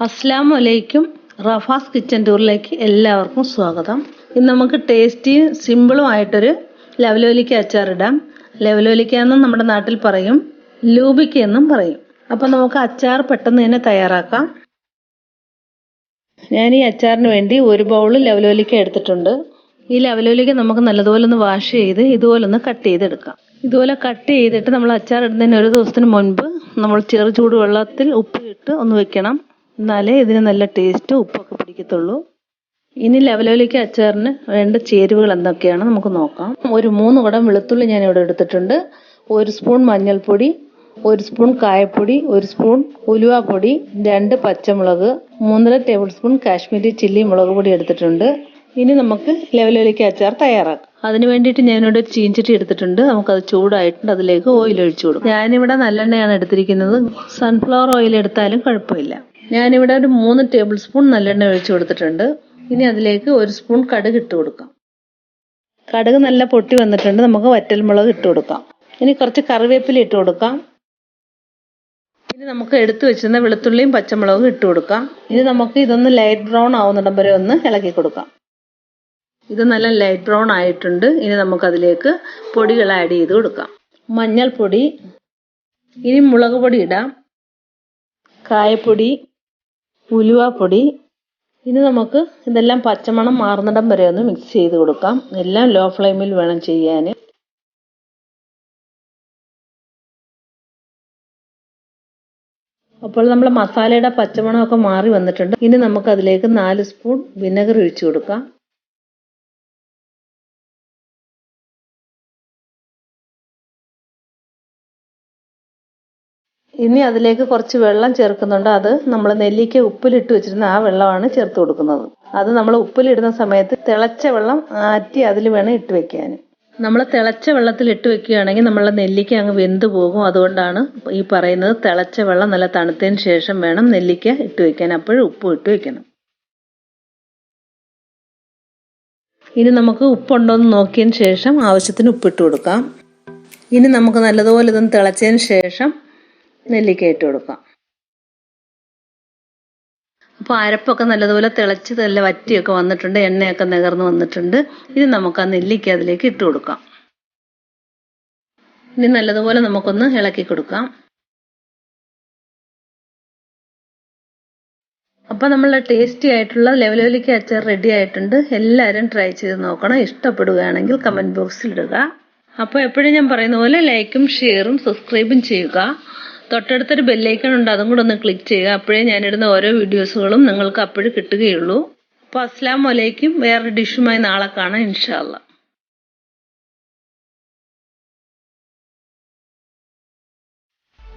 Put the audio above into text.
അസ്സാം വലൈക്കും റഫാസ് കിച്ചൻ ടൂറിലേക്ക് എല്ലാവർക്കും സ്വാഗതം. ഇന്ന് നമുക്ക് ടേസ്റ്റിയും സിമ്പിളും ആയിട്ടൊരു ലവലോലിക്ക അച്ചാറിടാം ലവലോലിക്ക എന്നും നമ്മുടെ നാട്ടിൽ പറയും ലൂബിക്ക എന്നും പറയും. അപ്പം നമുക്ക് അച്ചാർ പെട്ടെന്ന് തന്നെ തയ്യാറാക്കാം. ഞാൻ ഈ അച്ചാറിന് വേണ്ടി ഒരു ബൗൾ ലവലോലിക്ക എടുത്തിട്ടുണ്ട്. ഈ ലവലോലിക്ക നമുക്ക് നല്ലതുപോലെ ഒന്ന് വാഷ് ചെയ്ത് ഇതുപോലെ ഒന്ന് കട്ട് ചെയ്തെടുക്കാം. ഇതുപോലെ കട്ട് ചെയ്തിട്ട് നമ്മൾ അച്ചാർ ഇടുന്നതിന് ഒരു ദിവസത്തിന് മുൻപ് നമ്മൾ ചെറു ചൂടുവെള്ളത്തിൽ ഉപ്പ് ഇട്ട് ഒന്ന് വെക്കണം. എന്നാലേ ഇതിന് നല്ല ടേസ്റ്റ് ഉപ്പൊക്കെ പിടിക്കത്തുള്ളൂ. ഇനി ലവലോലിക്ക അച്ചാറിന് വേണ്ട ചേരുവകൾ എന്തൊക്കെയാണ് നമുക്ക് നോക്കാം. ഒരു മൂന്ന് കുടം വെളുത്തുള്ളി ഞാൻ ഇവിടെ എടുത്തിട്ടുണ്ട്. ഒരു സ്പൂൺ മഞ്ഞൾപ്പൊടി ഒരു സ്പൂൺ കായപ്പൊടി ഒരു സ്പൂൺ ഉലുവാപ്പൊടി രണ്ട് പച്ചമുളക് മൂന്നര ടേബിൾ സ്പൂൺ കാശ്മീരി ചില്ലി മുളക് പൊടി എടുത്തിട്ടുണ്ട്. ഇനി നമുക്ക് ലെവലിലേക്ക് അച്ചാർ തയ്യാറാക്കാം. അതിന് വേണ്ടിയിട്ട് ഞാനിവിടെ ഒരു ചീഞ്ചട്ടി എടുത്തിട്ടുണ്ട്. നമുക്കത് ചൂടായിട്ടുണ്ട്. അതിലേക്ക് ഓയിൽ ഒഴിച്ചു കൊടുക്കും. ഞാനിവിടെ നല്ലെണ്ണയാണ് എടുത്തിരിക്കുന്നത്. സൺഫ്ലവർ ഓയിൽ എടുത്താലും കുഴപ്പമില്ല. ഞാനിവിടെ ഒരു മൂന്ന് ടേബിൾ സ്പൂൺ നല്ലെണ്ണ ഒഴിച്ചു കൊടുത്തിട്ടുണ്ട്. ഇനി അതിലേക്ക് ഒരു സ്പൂൺ കടുക് ഇട്ട് കൊടുക്കാം. കടുക് നല്ല പൊട്ടി വന്നിട്ടുണ്ട്. നമുക്ക് വറ്റൽമുളക് ഇട്ട് കൊടുക്കാം. ഇനി കുറച്ച് കറിവേപ്പില ഇട്ട് കൊടുക്കാം. ഇനി നമുക്ക് എടുത്തു വെച്ചിരുന്ന വെളുത്തുള്ളിയും പച്ചമുളകും ഇട്ട് കൊടുക്കാം. ഇനി നമുക്ക് ഇതൊന്ന് ലൈറ്റ് ബ്രൗൺ ആവുന്നിടം വരെ ഒന്ന് ഇളക്കി കൊടുക്കാം. ഇത് നല്ല ലൈറ്റ് ബ്രൗൺ ആയിട്ടുണ്ട്. ഇനി നമുക്ക് അതിലേക്ക് പൊടികൾ ആഡ് ചെയ്ത് കൊടുക്കാം. മഞ്ഞൾപ്പൊടി. ഇനി മുളക് പൊടി ഇടാം. കായപ്പൊടി. ഉലുവാപ്പൊടി. ഇനി നമുക്ക് ഇതെല്ലാം പച്ചമണം മാറുന്നിടം വരെ ഒന്ന് മിക്സ് ചെയ്ത് കൊടുക്കാം. എല്ലാം ലോ ഫ്ലെയിമിൽ വേണം ചെയ്യാൻ. അപ്പോൾ നമ്മൾ മസാലയുടെ പച്ചമണമൊക്കെ മാറി വന്നിട്ടുണ്ട്. ഇനി നമുക്ക് അതിലേക്ക് നാല് സ്പൂൺ വിനെഗർ ഒഴിച്ചു കൊടുക്കാം. ഇനി അതിലേക്ക് കുറച്ച് വെള്ളം ചേർക്കുന്നുണ്ട്. അത് നമ്മൾ നെല്ലിക്ക ഉപ്പിലിട്ട് വെച്ചിരുന്ന ആ വെള്ളമാണ് ചേർത്ത് കൊടുക്കുന്നത്. അത് നമ്മൾ ഉപ്പിലിടുന്ന സമയത്ത് തിളച്ച വെള്ളം ആറ്റി അതിൽ വേണം ഇട്ട് വെക്കാൻ. നമ്മൾ തിളച്ച വെള്ളത്തിൽ ഇട്ട് വെക്കുകയാണെങ്കിൽ നമ്മളെ നെല്ലിക്ക അങ്ങ് വെന്ത് പോകും. അതുകൊണ്ടാണ് ഈ പറയുന്നത് തിളച്ച വെള്ളം നല്ല തണുത്തതിന് ശേഷം വേണം നെല്ലിക്ക ഇട്ട് വെക്കാൻ. അപ്പോഴും ഉപ്പ് ഇട്ട് വെക്കണം. ഇനി നമുക്ക് ഉപ്പുണ്ടോ എന്ന് നോക്കിയതിന് ശേഷം ആവശ്യത്തിന് ഉപ്പിട്ട് കൊടുക്കാം. ഇനി നമുക്ക് നല്ലതുപോലെ ഇതൊന്ന് തിളച്ചതിന് ശേഷം നെല്ലിക്ക ഇട്ട് കൊടുക്കാം. അപ്പോൾ അരപ്പൊക്കെ നല്ലതുപോലെ തിളച്ച് നല്ല വറ്റിയൊക്കെ വന്നിട്ടുണ്ട് എണ്ണയൊക്കെ നികർന്ന് വന്നിട്ടുണ്ട്. ഇനി നമുക്ക് ആ നെല്ലിക്ക അതിലേക്ക് ഇട്ട് കൊടുക്കാം. ഇനി നല്ലതുപോലെ നമുക്കൊന്ന് ഇളക്കി കൊടുക്കാം. അപ്പോൾ നമ്മളുടെ ടേസ്റ്റി ആയിട്ടുള്ള ലെവലോലിക്ക അച്ചാർ റെഡി ആയിട്ടുണ്ട്. എല്ലാവരും ട്രൈ ചെയ്ത് നോക്കണം. ഇഷ്ടപ്പെടുകയാണെങ്കിൽ കമന്റ് ബോക്സിൽ ഇടുക. അപ്പോൾ എപ്പോഴും ഞാൻ പറയുന്ന പോലെ ലൈക്കും ഷെയറും സബ്സ്ക്രൈബും ചെയ്യുക. തൊട്ടടുത്തൊരു ബെല്ലൈക്കൺ ഉണ്ട് അതും കൂടെ ഒന്ന് ക്ലിക്ക് ചെയ്യുക. അപ്പോഴേ ഞാനിടുന്ന ഓരോ വീഡിയോസുകളും നിങ്ങൾക്ക് അപ്പോഴും കിട്ടുകയുള്ളൂ. അപ്പോൾ അസ്സാം വലൈക്കും വേറൊരു ഡിഷുമായി നാളെ കാണാം ഇൻഷാല്ല